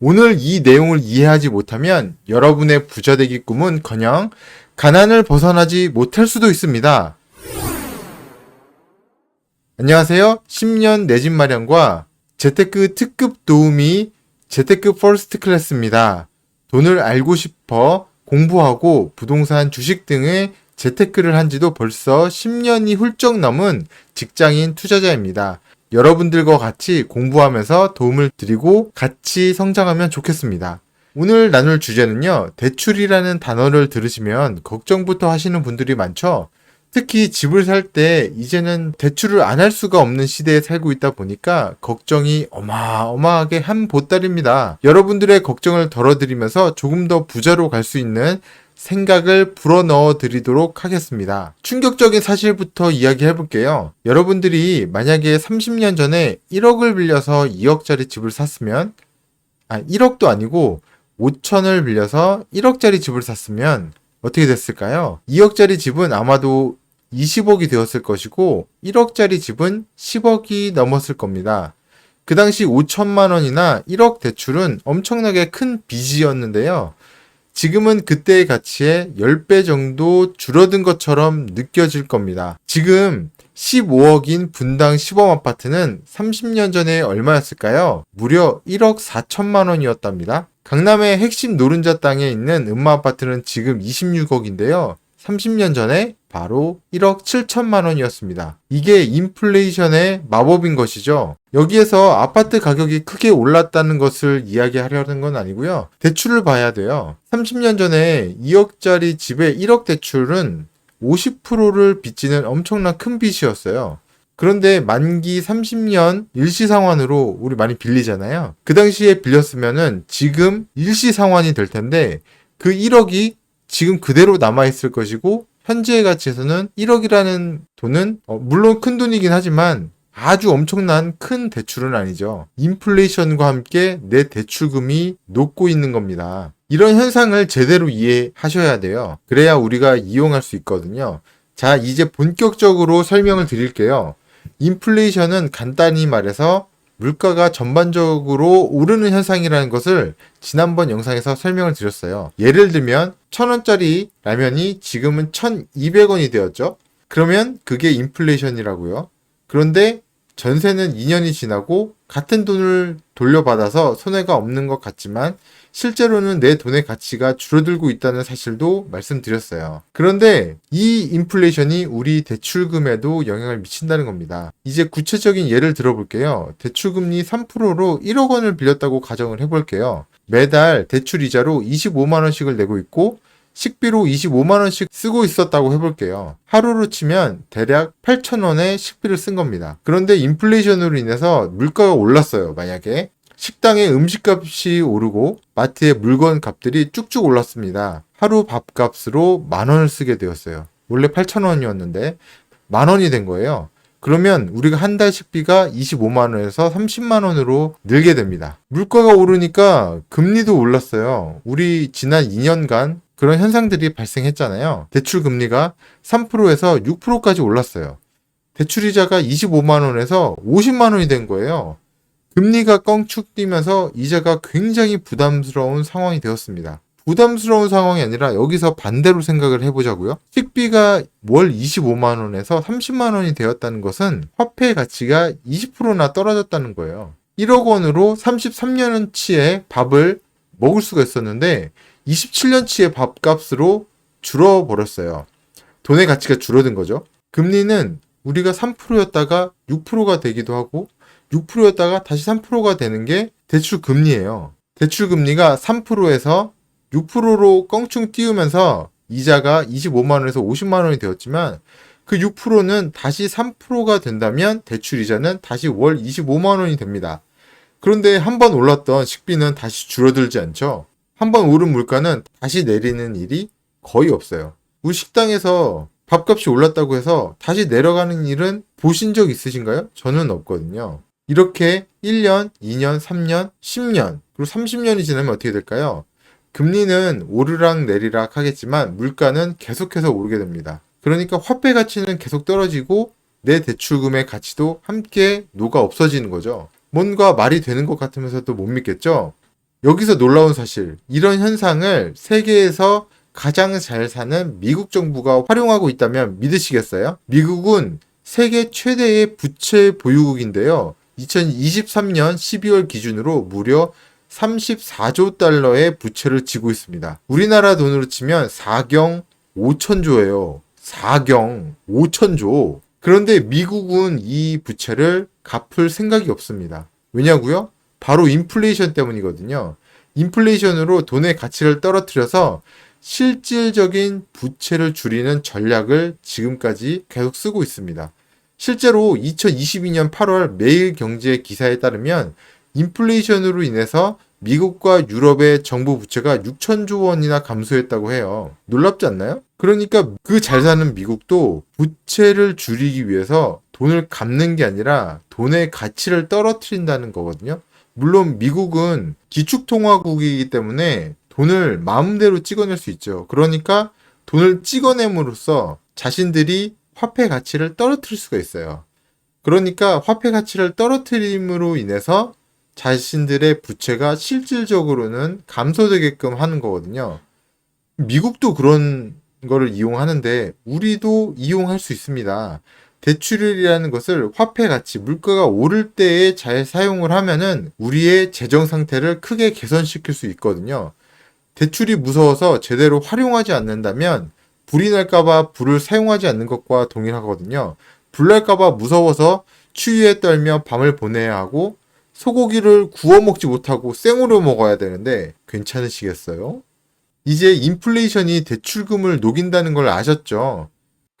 오늘 이 내용을 이해하지 못하면 여러분의 부자되기 꿈은 커녕 가난을 벗어나지 못할 수도 있습니다. 안녕하세요. 10년 내 집 마련과 재테크 특급 도우미 재테크 퍼스트 클래스입니다. 돈을 알고 싶어 공부하고 부동산 주식 등의 재테크를 한 지도 벌써 10년이 훌쩍 넘은 직장인 투자자입니다. 여러분들과 같이 공부하면서 도움을 드리고 같이 성장하면 좋겠습니다. 오늘 나눌 주제는요, 대출이라는 단어를 들으시면 걱정부터 하시는 분들이 많죠? 특히 집을 살 때 이제는 대출을 안 할 수가 없는 시대에 살고 있다 보니까 걱정이 어마어마하게 한 보따리입니다. 여러분들의 걱정을 덜어드리면서 조금 더 부자로 갈 수 있는 생각을 불어넣어 드리도록 하겠습니다. 충격적인 사실부터 이야기해 볼게요. 여러분들이 만약에 30년 전에 1억을 빌려서 2억짜리 집을 샀으면, 아, 1억도 아니고 5천을 빌려서 1억짜리 집을 샀으면 어떻게 됐을까요? 2억짜리 집은 아마도 20억이 되었을 것이고 1억짜리 집은 10억이 넘었을 겁니다. 그 당시 5천만 원이나 1억 대출은 엄청나게 큰 빚이었는데요. 지금은 그때의 가치의 10배 정도 줄어든 것처럼 느껴질 겁니다. 지금 15억인 분당 시범 아파트는 30년 전에 얼마였을까요? 무려 1억 4천만 원이었답니다. 강남의 핵심 노른자 땅에 있는 음마 아파트는 지금 26억인데요. 30년 전에 바로 1억 7천만 원이었습니다. 이게 인플레이션의 마법인 것이죠. 여기에서 아파트 가격이 크게 올랐다는 것을 이야기하려는 건 아니고요. 대출을 봐야 돼요. 30년 전에 2억짜리 집에 1억 대출은 50%를 빚지는 엄청난 큰 빚이었어요. 그런데 만기 30년 일시 상환으로 우리 많이 빌리잖아요. 그 당시에 빌렸으면은 지금 일시 상환이 될 텐데 그 1억이 지금 그대로 남아있을 것이고 현재의 가치에서는 1억이라는 돈은 어, 물론 큰 돈이긴 하지만 아주 엄청난 큰 대출은 아니죠. 인플레이션과 함께 내 대출금이 녹고 있는 겁니다. 이런 현상을 제대로 이해하셔야 돼요. 그래야 우리가 이용할 수 있거든요. 자, 이제 본격적으로 설명을 드릴게요. 인플레이션은 간단히 말해서 물가가 전반적으로 오르는 현상이라는 것을 지난번 영상에서 설명을 드렸어요. 예를 들면 1000원짜리 라면이 지금은 1200원이 되었죠. 그러면 그게 인플레이션이라고요. 그런데 전세는 2년이 지나고 같은 돈을 돌려받아서 손해가 없는 것 같지만 실제로는 내 돈의 가치가 줄어들고 있다는 사실도 말씀드렸어요. 그런데 이 인플레이션이 우리 대출금에도 영향을 미친다는 겁니다. 이제 구체적인 예를 들어볼게요. 대출금리 3%로 1억 원을 빌렸다고 가정을 해볼게요. 매달 대출 이자로 25만 원씩을 내고 있고 식비로 25만 원씩 쓰고 있었다고 해볼게요. 하루로 치면 대략 8천 원의 식비를 쓴 겁니다. 그런데 인플레이션으로 인해서 물가가 올랐어요. 만약에 식당의 음식값이 오르고 마트의 물건 값들이 쭉쭉 올랐습니다. 하루 밥값으로 만 원을 쓰게 되었어요. 원래 8천 원이었는데 만 원이 된 거예요. 그러면 우리가 한 달 식비가 25만 원에서 30만 원으로 늘게 됩니다. 물가가 오르니까 금리도 올랐어요. 우리 지난 2년간 그런 현상들이 발생했잖아요. 대출 금리가 3%에서 6%까지 올랐어요. 대출 이자가 25만 원에서 50만 원이 된 거예요. 금리가 껑축 뛰면서 이자가 굉장히 부담스러운 상황이 되었습니다. 부담스러운 상황이 아니라 여기서 반대로 생각을 해보자고요. 식비가 월 25만 원에서 30만 원이 되었다는 것은 화폐의 가치가 20%나 떨어졌다는 거예요. 1억 원으로 33년치의 밥을 먹을 수가 있었는데 27년치의 밥값으로 줄어버렸어요. 돈의 가치가 줄어든 거죠. 금리는 우리가 3%였다가 6%가 되기도 하고 6%였다가 다시 3%가 되는 게 대출 금리예요. 대출 금리가 3%에서 6%로 껑충 띄우면서 이자가 25만 원에서 50만 원이 되었지만 그 6%는 다시 3%가 된다면 대출 이자는 다시 월 25만 원이 됩니다. 그런데 한 번 올랐던 식비는 다시 줄어들지 않죠. 한 번 오른 물가는 다시 내리는 일이 거의 없어요. 우리 식당에서 밥값이 올랐다고 해서 다시 내려가는 일은 보신 적 있으신가요? 저는 없거든요. 이렇게 1년, 2년, 3년, 10년, 그리고 30년이 지나면 어떻게 될까요? 금리는 오르락 내리락 하겠지만 물가는 계속해서 오르게 됩니다. 그러니까 화폐 가치는 계속 떨어지고 내 대출금의 가치도 함께 녹아 없어지는 거죠. 뭔가 말이 되는 것 같으면서도 못 믿겠죠? 여기서 놀라운 사실, 이런 현상을 세계에서 가장 잘 사는 미국 정부가 활용하고 있다면 믿으시겠어요? 미국은 세계 최대의 부채 보유국인데요. 2023년 12월 기준으로 무려 34조 달러의 부채를 지고 있습니다. 우리나라 돈으로 치면 4경 5천조예요. 4경 5천조. 그런데 미국은 이 부채를 갚을 생각이 없습니다. 왜냐고요? 바로 인플레이션 때문이거든요. 인플레이션으로 돈의 가치를 떨어뜨려서 실질적인 부채를 줄이는 전략을 지금까지 계속 쓰고 있습니다. 실제로 2022년 8월 매일 경제 기사에 따르면 인플레이션으로 인해서 미국과 유럽의 정부 부채가 6천조 원이나 감소했다고 해요. 놀랍지 않나요? 그러니까 그 잘 사는 미국도 부채를 줄이기 위해서 돈을 갚는 게 아니라 돈의 가치를 떨어뜨린다는 거거든요. 물론 미국은 기축통화국이기 때문에 돈을 마음대로 찍어낼 수 있죠. 그러니까 돈을 찍어냄으로써 자신들이 화폐 가치를 떨어뜨릴 수가 있어요. 그러니까 화폐 가치를 떨어뜨림으로 인해서 자신들의 부채가 실질적으로는 감소되게끔 하는 거거든요. 미국도 그런 거를 이용하는데 우리도 이용할 수 있습니다. 대출이라는 것을 화폐 가치, 물가가 오를 때에 잘 사용을 하면은 우리의 재정 상태를 크게 개선시킬 수 있거든요. 대출이 무서워서 제대로 활용하지 않는다면 불이 날까봐 불을 사용하지 않는 것과 동일하거든요. 불 날까봐 무서워서 추위에 떨며 밤을 보내야 하고 소고기를 구워 먹지 못하고 생으로 먹어야 되는데 괜찮으시겠어요? 이제 인플레이션이 대출금을 녹인다는 걸 아셨죠?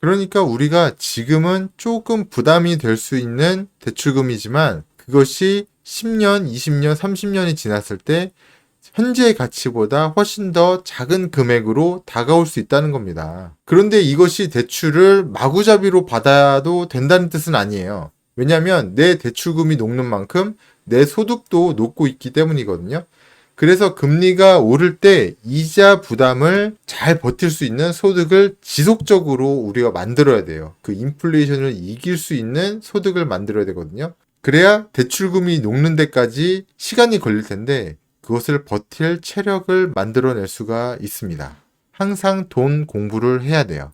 그러니까 우리가 지금은 조금 부담이 될 수 있는 대출금이지만 그것이 10년, 20년, 30년이 지났을 때 현재의 가치보다 훨씬 더 작은 금액으로 다가올 수 있다는 겁니다. 그런데 이것이 대출을 마구잡이로 받아도 된다는 뜻은 아니에요. 왜냐하면 내 대출금이 녹는 만큼 내 소득도 녹고 있기 때문이거든요. 그래서 금리가 오를 때 이자 부담을 잘 버틸 수 있는 소득을 지속적으로 우리가 만들어야 돼요. 그 인플레이션을 이길 수 있는 소득을 만들어야 되거든요. 그래야 대출금이 녹는 데까지 시간이 걸릴 텐데 그것을 버틸 체력을 만들어낼 수가 있습니다. 항상 돈 공부를 해야 돼요.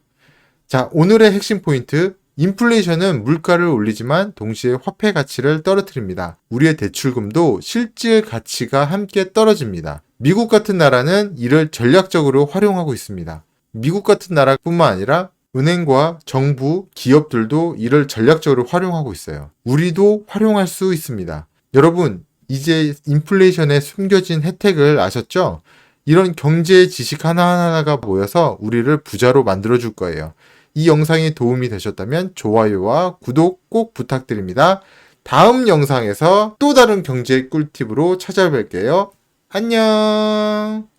자, 오늘의 핵심 포인트. 인플레이션은 물가를 올리지만 동시에 화폐 가치를 떨어뜨립니다. 우리의 대출금도 실질 가치가 함께 떨어집니다. 미국 같은 나라는 이를 전략적으로 활용하고 있습니다. 미국 같은 나라뿐만 아니라 은행과 정부, 기업들도 이를 전략적으로 활용하고 있어요. 우리도 활용할 수 있습니다. 여러분, 이제 인플레이션에 숨겨진 혜택을 아셨죠? 이런 경제 지식 하나하나가 모여서 우리를 부자로 만들어 줄 거예요. 이 영상이 도움이 되셨다면 좋아요와 구독 꼭 부탁드립니다. 다음 영상에서 또 다른 경제 꿀팁으로 찾아뵐게요. 안녕!